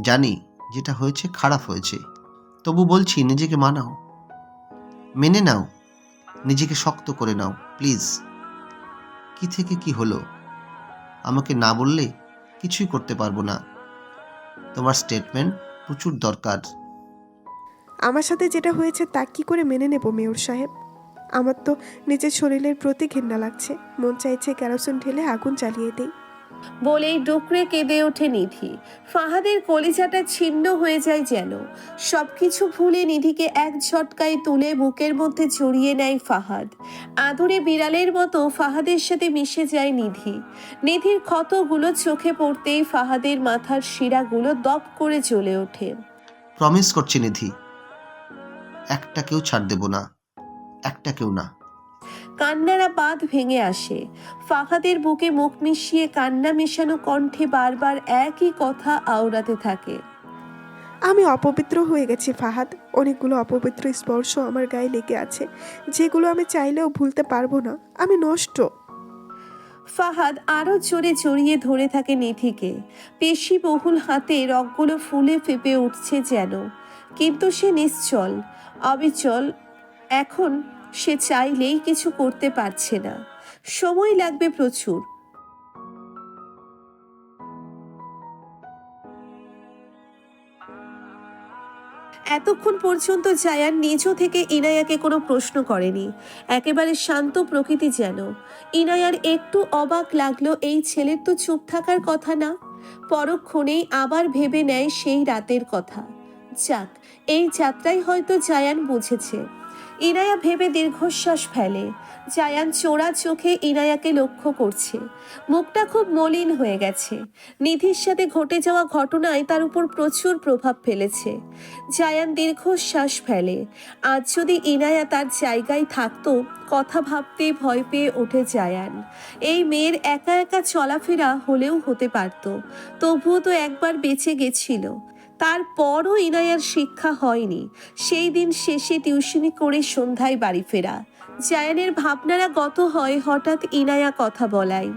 জানি যেটা হয়েছে খারাপ হয়েছে। তবু বলছি, নিজেকে মানাও। মেনে নাও। নিজেকে শক্ত করে নাও, প্লিজ। কি থেকে কি হলো? আমাকে না বললে কিছুই করতে পারব না। তোমার স্টেটমেন্ট প্রচুর দরকার। আমার সাথে যেটা হয়েছে তা কি করে মেনে নেব, মেয়র সাহেব? আমার তো নিজের শরীরের প্রতি ঘৃণা লাগছে। মন চাইছে ক্যারোসিন ঢেলে আগুন জ্বালিয়ে দেই। বলেই ডুকরে কেঁদে ওঠে নিধি। ফাহাদের কলিজাটা ছিন্ন হয়ে যায় যেন। সবকিছু ভুলে নিধিকে এক ঝটকায় তুলে বুকের মধ্যে জড়িয়ে নেয় ফাহাদ। আদরে বিড়ালের মতো ফাহাদের সাথে মিশে যায় নিধি। নিধির ক্ষতগুলো চোখে পড়তেই ফাহাদের মাথার শিরাগুলো দপ করে জ্বলে ওঠে। প্রমিস করছি নিধি, একটা কেউ ছাড় দেব না, একটা কেউ না। কান্নারা বাঁধ ভেঙে আসে। ফাহাদের বুকে মুখ মিশিয়ে কান্না মেশানো কণ্ঠে বারবার একই কথা আওড়াতে থাকে। আমি অপবিত্র হয়ে গেছি ফাহাদ। অনেকগুলো অপবিত্র স্পর্শ আমার গায়ে লেগে আছে। যেগুলো আমি চাইলেও ভুলতে পারব না। আমি নষ্ট। ফাহাদ আরও জোরে জড়িয়ে ধরে থাকে নিধিকে। পেশি বহুল হাতে রগগুলো ফুলে ফেপে উঠছে যেন। কিন্তু সে নিশ্চল অবিচল এখন সে চাইলেই কিছু করতে পারছে না। সময় লাগবে প্রচুর। এতক্ষণ পর্যন্ত জায়ান নিজ থেকে ইনায়াকে কোনো প্রশ্ন করেনি। একেবারে শান্ত প্রকৃতি যেন। ইনায়ার একটু অবাক লাগল, এই ছেলের তো চুপ থাকার কথা না। পরক্ষণেই আবার ভেবে নেয় সেই রাতের কথা। যাক, এই যাত্রায় হয়তো জায়ান বুঝেছে। ইনায়া ভেবে দীর্ঘশ্বাস ফেলে। জায়ান চোরা চোখে ইনায়াকে লক্ষ্য করছে। মুখটা খুব মলিন হয়ে গেছে। নিধির সাথে ঘটে যাওয়া ঘটনায় তার উপর প্রচুর প্রভাব ফেলেছে। জায়ান দীর্ঘশ্বাস ফেলে। আজ যদি ইনায়া তার জায়গায় থাকতো, কথা ভাবতে ভয় পেয়ে ওঠে জায়ান। এই মেয়ের একা একা চলাফেরা হলেও হতে পারত। তবুও তো একবার বেঁচে গেছিল। তারপরও ইনায়ার শিক্ষা হয়নি। সেই দিন শেষে টিউশনি করে সন্ধ্যায় বাড়ি ফেরা। জায়ানের ভাবনারা গত হয় হঠাৎ ইনায়া কথা বলায়।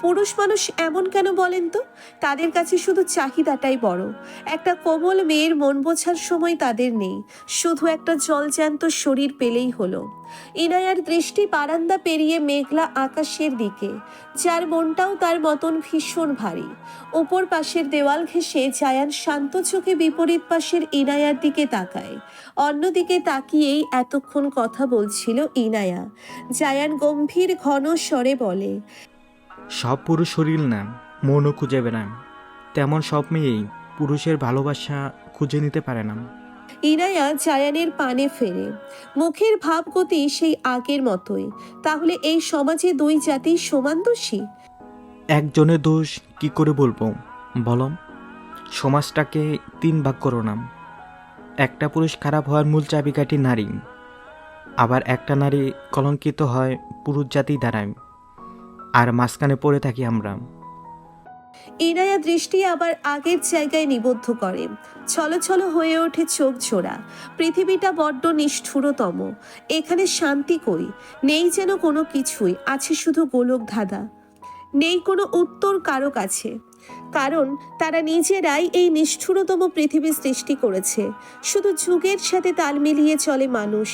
পুরুষ মানুষ এমন কেন বলেন তো? তাদের কাছে শুধু চাহিদাটাই বড়। একটা কোমল মেয়ের মন বোঝার সময় তাদের নেই। শুধু একটা জলজ্যান্ত শরীর পেলেই হলো। ইনায়ার দৃষ্টি বারান্দা পেরিয়ে মেঘলা আকাশের দিকে। যার মনটাও তার মতন ভীষণ ভারী। উপর পাশের দেওয়াল ঘেঁষে জায়ান শান্ত চোখে বিপরীত পাশের ইনায়ার দিকে তাকায়। অন্যদিকে তাকিয়েই এতক্ষণ কথা বলছিল ইনায়া। জায়ান গম্ভীর ঘন স্বরে বলে সব পুরুষ শরীর না মনও খুঁজে বেড়ায় তেমন সব মেয়েই পুরুষের ভালোবাসা খুঁজে নিতে পারে না। ইনায়া জায়ানের পানে ফেরে। মুখের ভাবগতি সেই আগের মতোই। তাহলে এই সমাজে দুই জাতি সমান দোষী? একজনের দোষ কি করে বলব? বলম সমাজটাকে তিন ভাগ করো না একটা পুরুষ খারাপ হওয়ার মূল চাবিকাঠি নারী। আবার একটা নারী কলঙ্কিত হয় পুরুষ জাতি দ্বারায় আর মাঝখানে পড়ে থাকি আমরা। ইনায়া দৃষ্টি আবার আগের জায়গায় নিবদ্ধ করে। ছলছল হয়ে ওঠে চোখ ছোড়া। পৃথিবীটা বড্ড নিষ্ঠুরতম। এখানে শান্তি কই? নেই যেন কোনো কিছুই, আছে শুধু গোলক ধাঁধা নেই কোনো উত্তর কারও কাছে। কারণ তারা নিজেরাই এই নিষ্ঠুরতম পৃথিবী সৃষ্টি করেছে। শুধু যুগের সাথে তাল মিলিয়ে চলে মানুষ,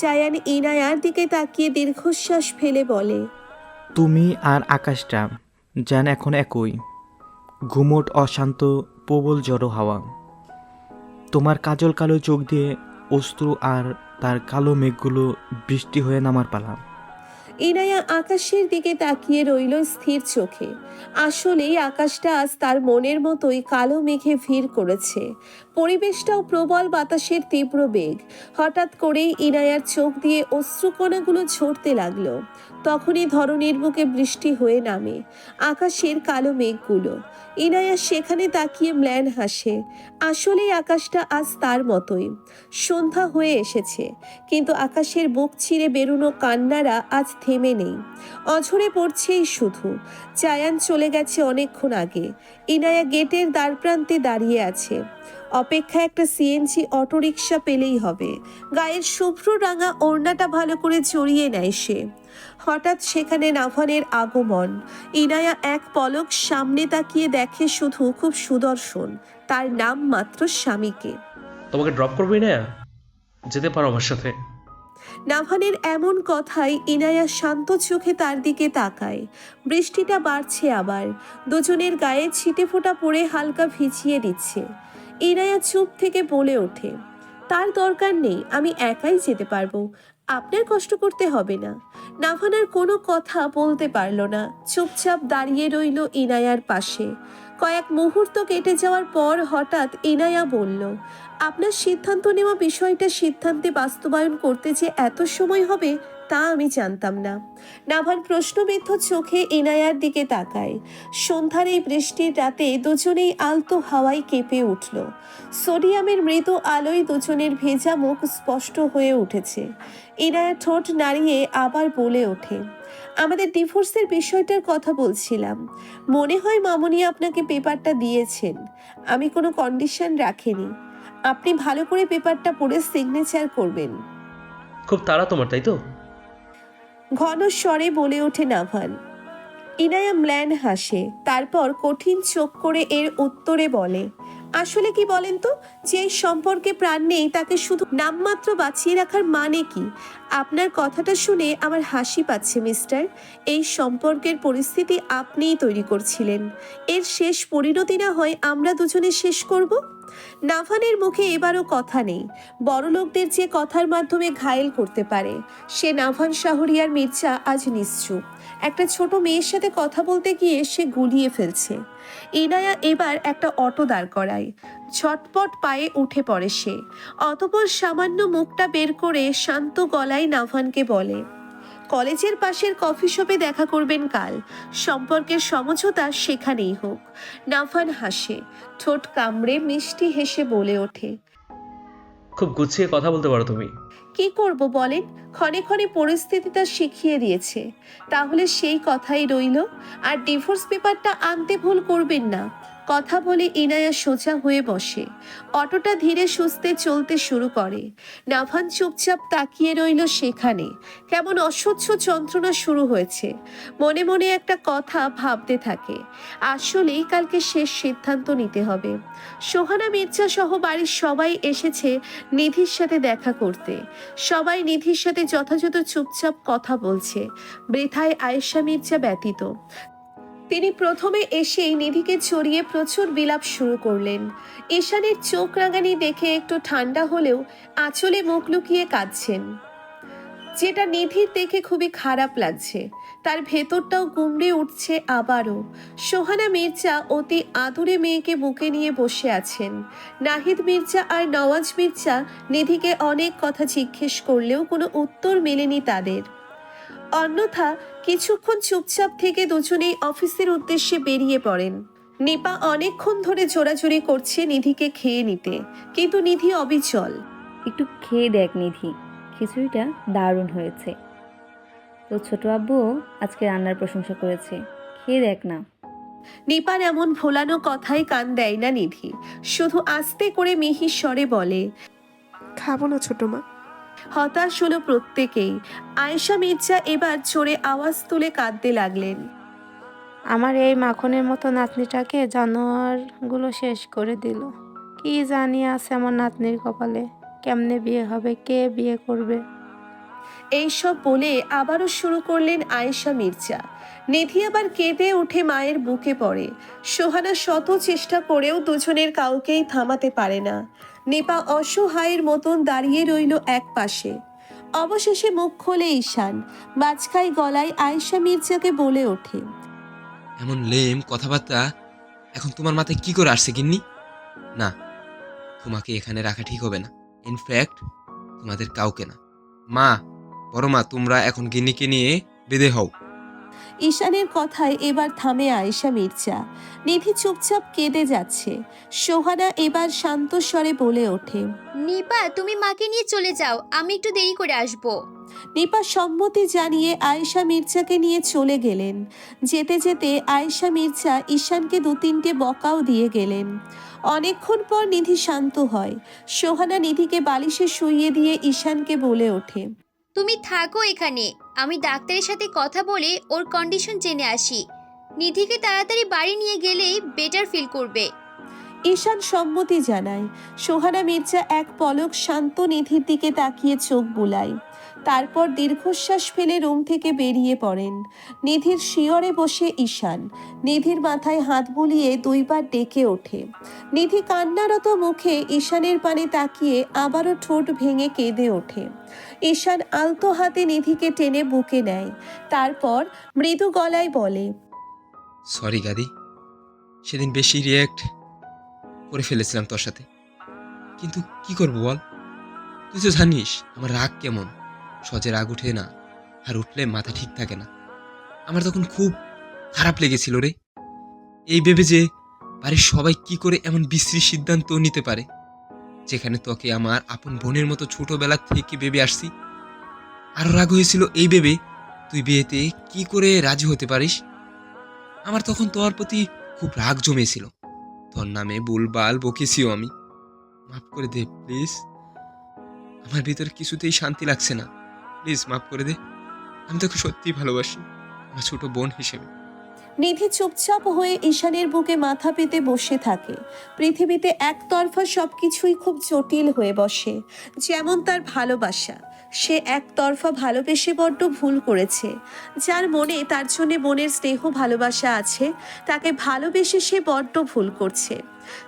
জায়ান ইনায়ার দিকে তাকিয়ে দীর্ঘশ্বাস ফেলে বলে, তুমি আর আকাশটা যেন এখন একই। ঘুমট অশান্ত, প্রবল জড়ো হাওয়া। তোমার কাজল কালো চোখ দিয়ে অস্ত্র আর তার কালো মেঘগুলো বৃষ্টি হয়ে নামার পালা। ইনায়া আকাশের দিকে তাকিয়ে রইল স্থির চোখে। আসলেই আকাশটা আজ তার মনের মতোই কালো মেঘে ভিড় করেছে। পরিবেশটাও প্রবল বাতাসের তীব্র বেগ। হঠাৎ করেই ইনায়ার চোখ দিয়ে অশ্রুকণাগুলো ঝরতে লাগল। তখনই ধরনের বুকে বৃষ্টি হয়ে নামে। আকাশের কালো মেঘগুলো। ইনায়া সেখানে তাকিয়ে ম্ল্যান হাসে। আসলেই আকাশটা আজ তার মতোই। সন্ধ্যা হয়ে এসেছে, কিন্তু আকাশের বুক ছিঁড়ে বেরোনো কান্নারা আজ থেমে নেই। অঝরে পড়ছেই শুধু। চায়ান চলে গেছে অনেকক্ষণ আগে। ইনায়া গেটের দ্বারপ্রান্তে দাঁড়িয়ে আছে। অপেক্ষা একটা সিএনজি অটোরিকশা পেলেই হবে। গায়ের শুভ্র রাঙা ওড়নাটা ভালো করে জড়িয়ে নেয় সে। হঠাৎ সেখানে নাভানের আগমন। ইনায়া এক পলক সামনে তাকিয়ে দেখে শুধু খুব সুদর্শন। তার নাম মাত্র স্বামীকে। তোমাকে ড্রপ করবোই না যেতে পারো আমার সাথে। নাভানের এমন কথায় ইনায়া শান্ত চোখে তার দিকে তাকায়। বৃষ্টিটা বাড়ছে আবার। দুজনের গায়ে ছিটে ফোঁটা পড়ে হালকা ভিজিয়ে দিচ্ছে। ইনায়া চুপ থেকে বলে ওঠে, তার দরকার নেই, আমি একাই যেতে পারব। আপনার কষ্ট করতে হবে না। নাভানার কোনো কথা বলতে পারল না। চুপচাপ দাঁড়িয়ে রইল ইনায়ার পাশে। কয়েক মুহূর্ত কেটে যাওয়ার পর হঠাৎ ইনায়া বলল, আপনার সিদ্ধান্ত নেওয়া বিষয়টা সিদ্ধান্তে বাস্তবায়ন করতে যে এত সময় হবে তা আমি জানতাম না। নাভান প্রশ্নবিদ্ধ চোখে ইনায়ার দিকে তাকায়। সন্ধ্যার এই বৃষ্টির রাতে দুজনেই আলতো হাওয়ায় কেঁপে উঠল। সোডিয়ামের মৃদু আলোয় দুজনের ভেজা মুখ স্পষ্ট হয়ে উঠেছে। ইনায়া ঠোঁট নাড়িয়ে আবার বলে ওঠে, আমাদের ডিভোর্সের বিষয়টার কথা বলছিলাম। মনে হয় মামনি আপনাকে পেপারটা দিয়েছেন। আমি কোনো কন্ডিশন রাখিনি। আপনি ভালো করে পেপারটা পড়ে সিগনেচার করবেন। খুব তাড়া তোমার, তাই তো? ঘন স্বরে বলে ওঠে নাভান। ইনায়া ম্ল্যান হাসে, তারপর কঠিন চোখ করে এর উত্তরে বলে, আসলে কি বলেন তো, যে সম্পর্কে প্রাণ নেই, তাকে শুধু নামমাত্র বাঁচিয়ে রাখার মানে কি? আপনার কথাটা শুনে আমার হাসি পাচ্ছে, মিস্টার। এই সম্পর্কের পরিস্থিতি আপনিই তৈরি করছিলেন। এর শেষ পরিণতি না হয় আমরা দুজনে শেষ করব? নাভানের মুখে এবারও কথা নেই। বড়লোকদের যে কথার মাধ্যমে ঘায়েল করতে পারে, সে নাভান শাহরিয়ার মির্জা আজ নিশ্চুপ। একটা ছোট মেয়ের সাথে কথা বলতে গিয়ে সে গুলিয়ে ফেলছে। ইনায়া এবার একটা অটো দাঁড় করায়। ছটপট পায়ে উঠে পড়ে সে। অতপর সামান্য মুখটা বের করে শান্ত গলায় নাভানকে বলে কলেজের পাশের কফি শপে দেখা করবেন কাল। সম্পর্কের সমঝোতা সেখানেই হোক। নাভান হাসে ঠোঁট কামড়ে মিষ্টি হেসে বলে ওঠে। খুব গুছিয়ে কথা বলতে পারো তুমি। কি করব বলেন? ক্ষণে ক্ষণে পরিস্থিতিটা শিখিয়ে দিয়েছে। তাহলে সেই কথাই রইল আর ডিভোর্স পেপারটা আনতে ভুল করবেন না। কথা বলে ইনায়া সোজা হয়ে বসে। অটোটা ধীরে সুস্থে চলতে শুরু করে। নাভান চুপচাপ তাকিয়ে রইল সেখানে। কেমন অসহ্য যন্ত্রণা শুরু হয়েছে। মনে মনে একটা কথা ভাবতে থাকে। আসলেই কালকে শেষ সিদ্ধান্ত নিতে হবে। সোহানা মির্জা সহ বাড়ির সবাই এসেছে নিধির সাথে দেখা করতে। সবাই নিধির সাথে যথাযথ চুপচাপ কথা বলছে। বৃথায় আয়েশা মির্জা ব্যতীত। তিনি প্রথমে এসেই নিধিকে ছড়িয়ে প্রচুর বিলাপ শুরু করলেন। ঈশানের চোখ রাঙানি দেখে একটু ঠান্ডা হলেও আঁচলে মুখ লুকিয়ে কাঁদছেন। যেটা নিধির দেখে খুবই খারাপ লাগছে, তার ভেতরটাও গুমড়ে উঠছে আবারও। সোহানা মির্জা অতি আদুরে মেয়েকে বুকে নিয়ে বসে আছেন। নাহিদ মির্জা আর নওয়াজ মির্জা নিধিকে অনেক কথা জিজ্ঞেস করলেও কোনো উত্তর মেলেনি তাদের। অন্যথা কিছুক্ষণ চুপচাপ থেকে দুজনেই অফিসের উদ্দেশ্যে বেরিয়ে পড়েন। নিপা অনেকক্ষণ ধরে জোরাজুরি করছে নিধিকে খেয়ে নিতে কিন্তু নিধি অবিচল। একটু খেয়ে দেখ নিধি খিচুড়িটা দারুণ হয়েছে। তো ছোট আব্বুও আজকে রান্নার প্রশংসা করেছে খেয়ে দেখ না। নিপার এমন ভোলানো কথায় কান দেয় না নিধি। শুধু আস্তে করে মিহির স্বরে বলে খাব না ছোট মা। হতাশ হলো প্রত্যেকেই। আয়েশা মির্জা এবার চড়ে আওয়াজ তুলে কাঁদতে লাগলেন। আমার এই মাখনের মতো নাতনিটাকে জানোয়ারগুলো শেষ করে দিল। কি জানি আছে আমার নাতনির কপালে কেমনে বিয়ে হবে কে বিয়ে করবে? এইসব বলে আবারও শুরু করলেন আয়েশা মির্জা। নিধি আবার কেঁদে উঠে মায়ের বুকে পড়ে। সোহানা শত চেষ্টা করেও দুজনের কাউকেই থামাতে পারে না। নিপা অসহায়ের মতন দাঁড়িয়ে রইল এক পাশে। অবশেষে মুখ খোলে ঈশান বাজখাই গলায় আয়েশা মির্জাকে বলে ওঠে। এমন লেম কথাবার্তা এখন তোমার মাথায় কি করে আসছে গিন্নি? না, তোমাকে এখানে রাখা ঠিক হবে না। ইনফ্যাক্ট তোমাদের কাউকে না। মা, বড় মা, তোমরা এখন গিন্নিকে নিয়ে বেঁধে হও। ঈশানের কথায় এবার থামে আয়েশা মির্জা। নিধি চুপচাপ কেঁদে যাচ্ছে। সোহানা এবার শান্ত স্বরে বলে ওঠে নিপা তুমি মাকে নিয়ে চলে যাও আমি একটু দেরি করে আসব। নিপা সম্মতি জানিয়ে আয়েশা মির্জাকে নিয়ে চলে গেলেন। যেতে যেতে আয়েশা মির্জা ঈশানকে দু তিনটে বকাও দিয়ে গেলেন। অনেকক্ষণ পর নিধি শান্ত হয়। সোহানা নিধিকে বালিশে শুইয়ে দিয়ে ঈশানকে বলে ওঠে তুমি থাকো এখানে। আমি ডাক্তারের সাথে কথা বলে ওর কন্ডিশন জেনে আসি। নিধিকে তাড়াতাড়ি বাড়ি নিয়ে গেলেই বেটার ফিল করবে। ঈশান সম্মতি জানায়। সোহানা মির্জা এক পলক শান্ত নিধির দিকে তাকিয়ে চোখ বুলায়। তারপর দীর্ঘশ্বাস ফেলে রুম থেকে বেরিয়ে পড়েন। নিধির শিয়রে বসে ঈশান। নিধির মাথায় হাত বুলিয়ে দুইবার ডেকে ওঠে। নিধি কান্নারত মুখে ঈশানের পানে তাকিয়ে আবারও ঠোঁট ভেঙে কেঁদে ওঠে। ঈশান আলতো হাতে নিধিকে টেনে বুকে নেয়। তারপর মৃদু গলায় বলে সরি গাদি। সেদিন বেশি রিয়্যাক্ট করে ফেলেছিলাম তোর সাথে। কিন্তু কি করব বল? তুই তো জানিস, আমার রাগ কেমন? সহজে রাগ উঠে না, আর উঠলে মাথা ঠিক থাকে না। আমার তখন খুব খারাপ লেগেছিল রে। এই ভেবে যে বাড়ির সবাই কি করে এমন বিশ্রী সিদ্ধান্ত নিতে পারে? যেখানে তোকে আমার আপন বোনের মতো ছোটবেলা থেকে ভেবে আসছি। আরও রাগ হয়েছিল এই ভেবে, তুই বিয়েতে কি করে রাজি হতে পারিস? আমার তখন তোর প্রতি খুব রাগ জমেছিল। তোর নামে বুলবাল বকেছিও আমি। মাফ করে দে, প্লিজ। আমার ভিতরে কিছুতেই শান্তি লাগছে না। মাফ করে দে। আমি তোকে সত্যিই ভালোবাসি, আমার ছোট বোন হিসেবে। নিধি চুপচাপ হয়ে ঈশানের বুকে মাথা পেতে বসে থাকে। পৃথিবীতে একতরফা সবকিছুই খুব জটিল হয়ে বসে, যেমন তার ভালোবাসা। সে একতরফা ভালোবেসে বড্ড ভুল করেছে। যার মনে তার জন্য মনের স্নেহ ভালোবাসা আছে, তাকে ভালোবেসে সে বড্ড ভুল করছে।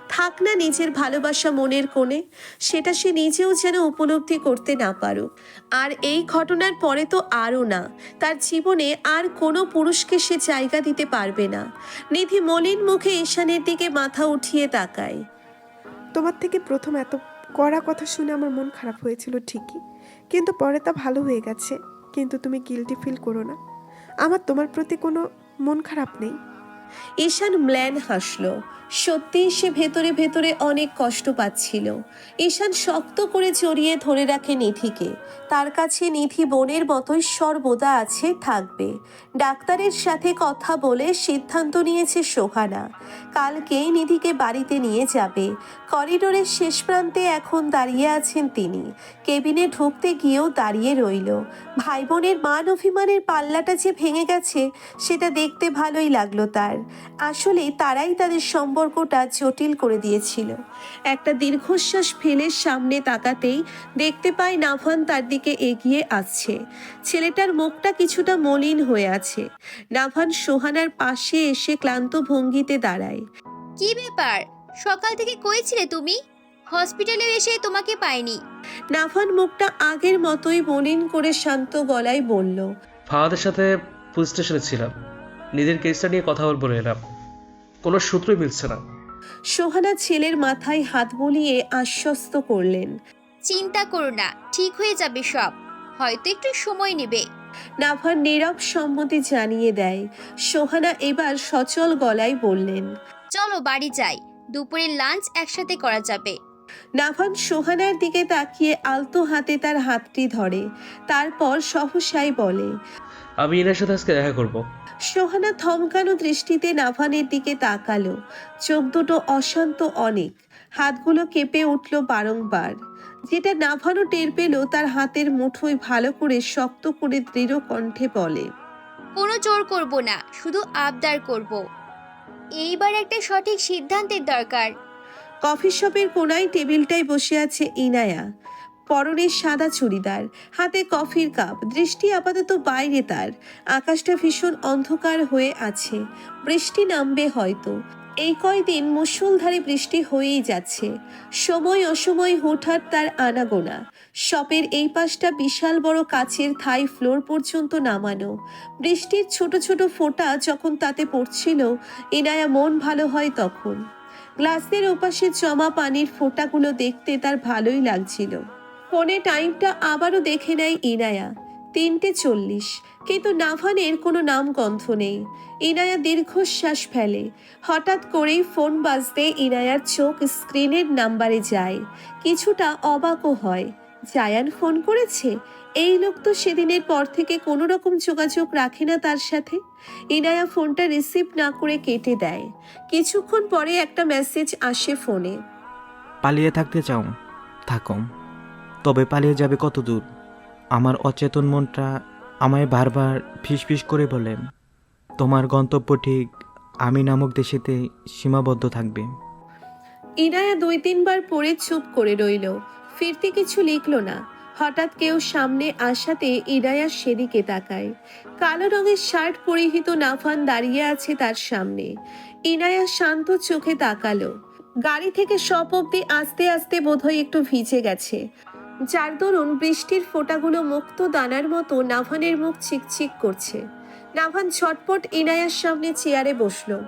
থাক না নিজের ভালোবাসা মনের কোণে, সেটা সে নিজেও যেন উপলব্ধি করতে না পারুক। আর এই ঘটনার পরে তো আরও না, তার জীবনে আর কোনো পুরুষকে সে জায়গা দিতে পারবে না। নিধি মলিন মুখে ঈশানের দিকে মাথা উঠিয়ে তাকায়। তোমার থেকে প্রথম এত কড়া কথা শুনে আমার মন খারাপ হয়েছিল ঠিকই। কিন্তু পরে তা ভালো হয়ে গেছে। কিন্তু তুমি গিলটি ফিল করো না। আমার তোমার প্রতি কোনো মন খারাপ নেই। ঈশান ম্ল্যান হাসল। সত্যিই সে ভেতরে ভেতরে অনেক কষ্ট পাচ্ছিল। ঈশান শক্ত করে জড়িয়ে ধরে রাখে নিধিকে। তার কাছে নিধি বোনের মতোই সর্বদা আছে, থাকবে। ডাক্তারের সাথে কথা বলে সিদ্ধান্ত নিয়েছে সোহানা কালকেই নিধিকে বাড়িতে নিয়ে যাবে। করিডোরের শেষ প্রান্তে এখন দাঁড়িয়ে আছেন তিনি। কেবিনে ঢুকতে গিয়েও দাঁড়িয়ে রইল। ভাই বোনের মান অভিমানের পাল্লাটা যে ভেঙে গেছে, সেটা দেখতে ভালোই লাগল তার। আসলে তারাই তাদের সম্পর্কটা জটিল করে দিয়েছিল। একটা দীর্ঘশ্বাস ফেলে সামনে তাকাতেই দেখতে পায় নাভান তার দিকে এগিয়ে আসছে। ছেলেটার মুখটা কিছুটা মলিন হয়ে আছে। নাভান সোহানার পাশে এসে ক্লান্ত ভঙ্গিতে দাঁড়ায়। কি ব্যাপার? সকাল থেকে কই ছিলে তুমি? হসপিটালে এসে তোমাকে পাইনি। নাভান মুখটা আগের মতোই মলিন করে শান্ত গলায় বলল ফাহাদের সাথে পুলিশ স্টেশনে ছিলাম। নিজের কেসটা নিয়ে কথা বলে এলাম কোনো সূত্রই মিলছে না। সোহানা ছেলের মাথায় হাত বুলিয়ে আশ্বস্ত করলেন। চিন্তা করো না ঠিক হয়ে যাবে সব। হয়তো একটু সময় নেবে। নাভান নীরব সম্মতি জানিয়ে দেয়। সোহানা এবার সচল গলায় বললেন চলো বাড়ি যাই দুপুরের লাঞ্চ একসাথে করা যাবে। নাভান সোহানার দিকে তাকিয়ে আলতো হাতে তার হাতটি ধরে। তারপর সহসাই বলে আমি এনার সাথে আজকে দেখা করব। সোহানা থমকানো দৃষ্টিতে নাভানের দিকে তাকালো। চোখ দুটো অশান্ত অনেক। হাতগুলো কেঁপে উঠল বারংবার। যেটা নাভানো টের পেল তার হাতের মুঠোয় ভালো করে শক্ত করে দৃঢ় কণ্ঠে বলে কোনো জোর করব না শুধু আবদার করব। এইবার একটা সঠিক সিদ্ধান্তের দরকার। কফি শপের কোনায় টেবিলটায় বসে আছে ইনায়া। পরনে সাদা চুড়িদার, হাতে কফির কাপ, দৃষ্টি আপাতত বাইরে তার। আকাশটা ভীষণ অন্ধকার হয়ে আছে, বৃষ্টি নামবে হয়তো। এই কয়দিন মুষলধারে বৃষ্টি হয়েই যাচ্ছে। সময় অসময় হুটহাট তার আনাগোনা। শপের এই পাশটা বিশাল বড় কাচের থাই ফ্লোর পর্যন্ত নামানো। বৃষ্টির ছোট ছোট ফোঁটা যখন তাতে পড়ছিল, ইনায়া মন ভালো হয় তখন। গ্লাসের ওপাশে জমা পানির ফোঁটাগুলো দেখতে তার ভালোই লাগছিল। ফোনে টাইমটা আবারও দেখে নেয় ইনায়া। তিনটে চল্লিশ। কিন্তু নাভানের কোনো নাম গন্ধ নেই। ইনায়া দীর্ঘশ্বাস ফেলে। হঠাৎ করেই ফোন বাজতে ইনায়ার চোখ স্ক্রিনের নাম্বারে যায়। কিছুটা অবাকও হয়। জায়ান ফোন করেছে? এই লোক তো সেদিনের পর থেকে কোনো রকম যোগাযোগ রাখে না তার সাথে। ইনায়া ফোনটা রিসিভ না করে কেটে দেয়। কিছুক্ষণ পরে একটা মেসেজ আসে ফোনে। পালিয়ে থাকতে চাও? থাকো। তবে পালিয়ে যাবে কত দূর আমার অচেতন মনটা আমায় বারবার ফিসফিস করে বলে, তোমার গন্তব্য ঠিক আমি নামক দেশেতে সীমাবদ্ধ থাকবে। ইনায়া দুই তিনবার পড়ে চুপ করে রইল। ফিরতে কিছু লিখল না। হঠাৎ কেউ সামনে আসাতে ইনায়া সেদিকে তাকায়। কালো রঙের শার্ট পরিহিত নাফান দাঁড়িয়ে আছে তার সামনে। ইনায়া শান্ত চোখে তাকালো। গাড়ি থেকে সপ অব্দি আস্তে আস্তে বোধহয় একটু ভিজে গেছে। যার দরুন বৃষ্টির ফোঁটাগুলো মুক্ত দানার মতো নাভানের মুখ চিকচিক করছে। নাভান ছটপট ইনায়ার সামনে চেয়ারে বসল।